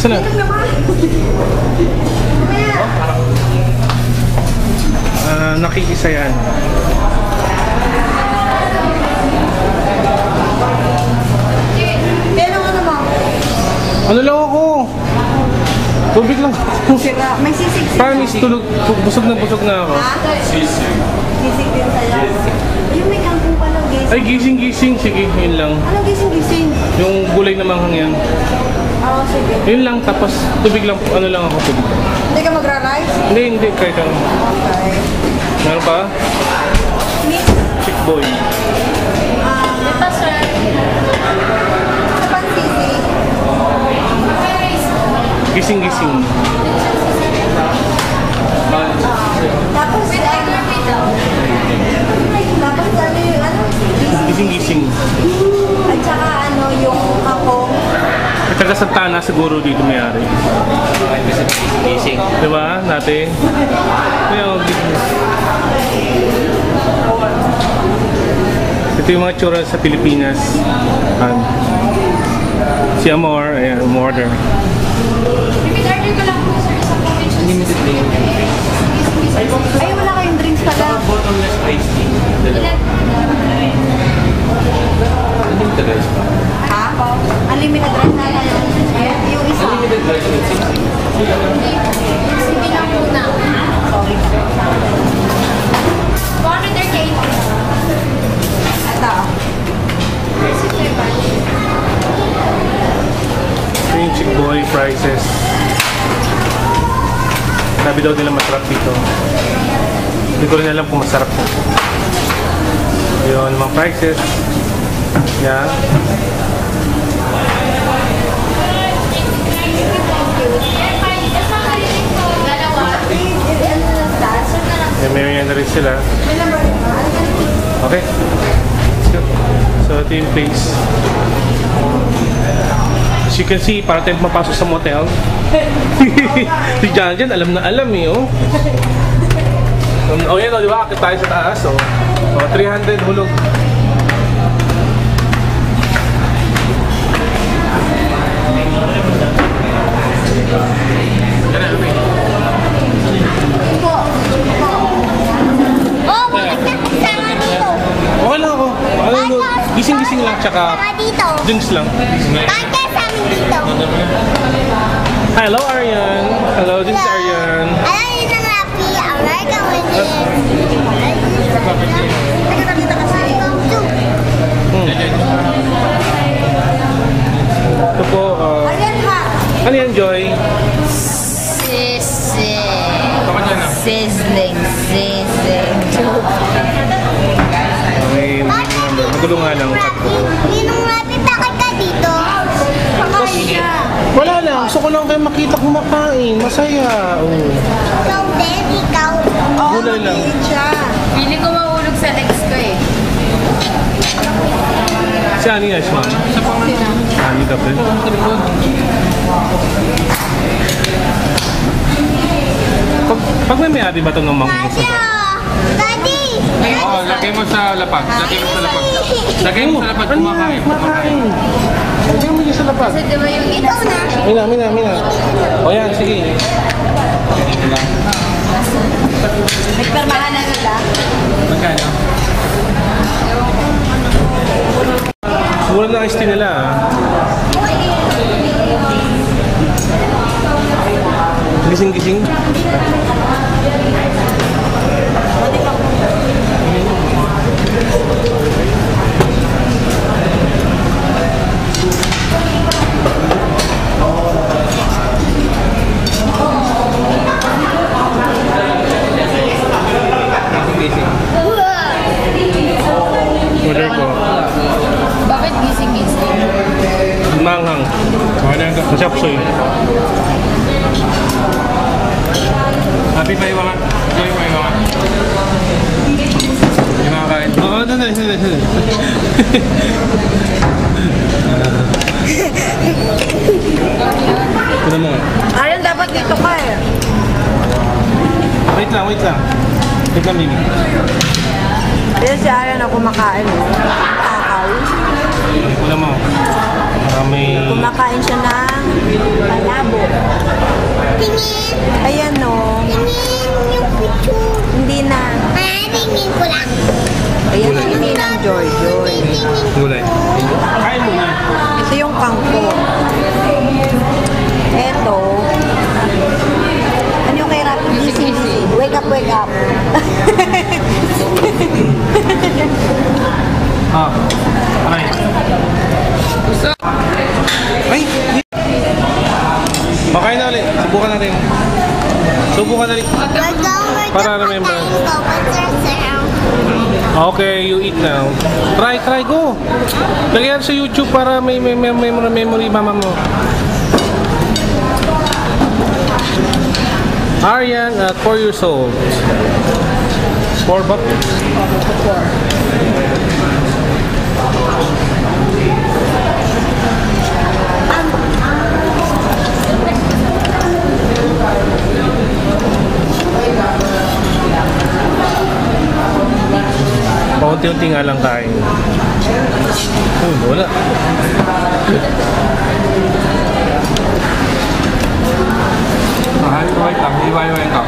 Sino? Uh, ah, nakikisa yan. Ano, ano lang ako? Tubig lang ako. May sisig sila. Promise, tulog, busog na busog na ako. Sisig. Sisig din sa'yo. Ayun, may kangkong pala. Gising. Ay, gising-gising. Sige, yun lang. Anong gising-gising? Yung gulay na manghang yan. Oo, sige. Yun lang, tapos tubig lang, ano lang ako, tubig. Hindi ka magra-rice? Hindi, hindi, kahit ano. Okay. Meron pa? Meat. Chick boy. Ah, ito, sir. Gising-gising. Santana siguro dito mayari. Gising. Di ba, natin? Kaya, oh, gising. Ito yung mga tsura sa Pilipinas. An. Si Amor, ayan, umorder. Repeat order ko lang po, sir, sa package. Limited day. Ay, wala kayong drinks pala. Bottomless tea. Dalawa. Sabi daw nila masarap dito. Hindi ko rin alam kung masarap po. Yun, mga prices. Yan. May merienda rin sila. Okay. So, ito yung place. As you can see, para tayo mapasok sa motel. Si John Jan, alam na alam eh, oh. Um, oh, yan, oh, di ba? Akit tayo sa taas, oh. Oh, 300 hulog. Oh, no, gising-gising lang, tsaka Sama dito. drinks lang. Bakit sa amin dito? Hello, Arian. Hello, this is Arian. Alam niyo na Rapi, American Winter. Nagkakita kasi. Hmm. Ito po, uh, ano yan, Joy? Sizzling. Sizzling. May magulo nga lang. Rapi, Ninong Rapi, makita kumakain. Masaya. Oh. Ikaw din, ikaw. Oo, Gulay lang. mag-iit siya. Pili ko mahulog sa legs ko eh. Si Ani nga siya. Ani ka pa. Pag, pag may may-ari ba ito ng mga Asya! Daddy! Oo, lagay mo sa lapag. Lagay mo sa lapag. Lagay mo sa lapag. Ano Kumakain. Kumakain. Lagyan mo dyan sa lapag. Kasi diba yung Ikaw na. Mina, mina, mina. O yan, sige. Nagpermahan na nila. Magkano? Mura na ice tea nila. ah. Gising-gising. Soy. Happy pa yung mga. Joy pa yung mga. Yung mga kain. Oo, dali, dali, dali. Ito mo. Ayan, dapat dito ka eh. Wait lang, wait lang. Wait lang, Mimi. Ayan si Ayan na kumakain. oh. Kakaw. Wala mo. Para may... Kumakain siya ng palabo. Ayan o. Hindi na. Ah, tingin ko lang. Ayan, hindi ng Joy Joy. Gulay. Kain mo na. Ito yung kangko. Ito. Ano yung kay Rapid? Easy, easy. Wake up, wake up. ah, aray. Gusto. Subukan natin. Subukan natin. Para remember. Okay, you eat now. Try, try, go. Lagyan sa YouTube para may, may, may, memory mama mo. Aryan at 4 years old. 4 ba? 4. unti-unting alangkain. Uy, wala. Mahal ko ay tangi, iwa-iwa ka.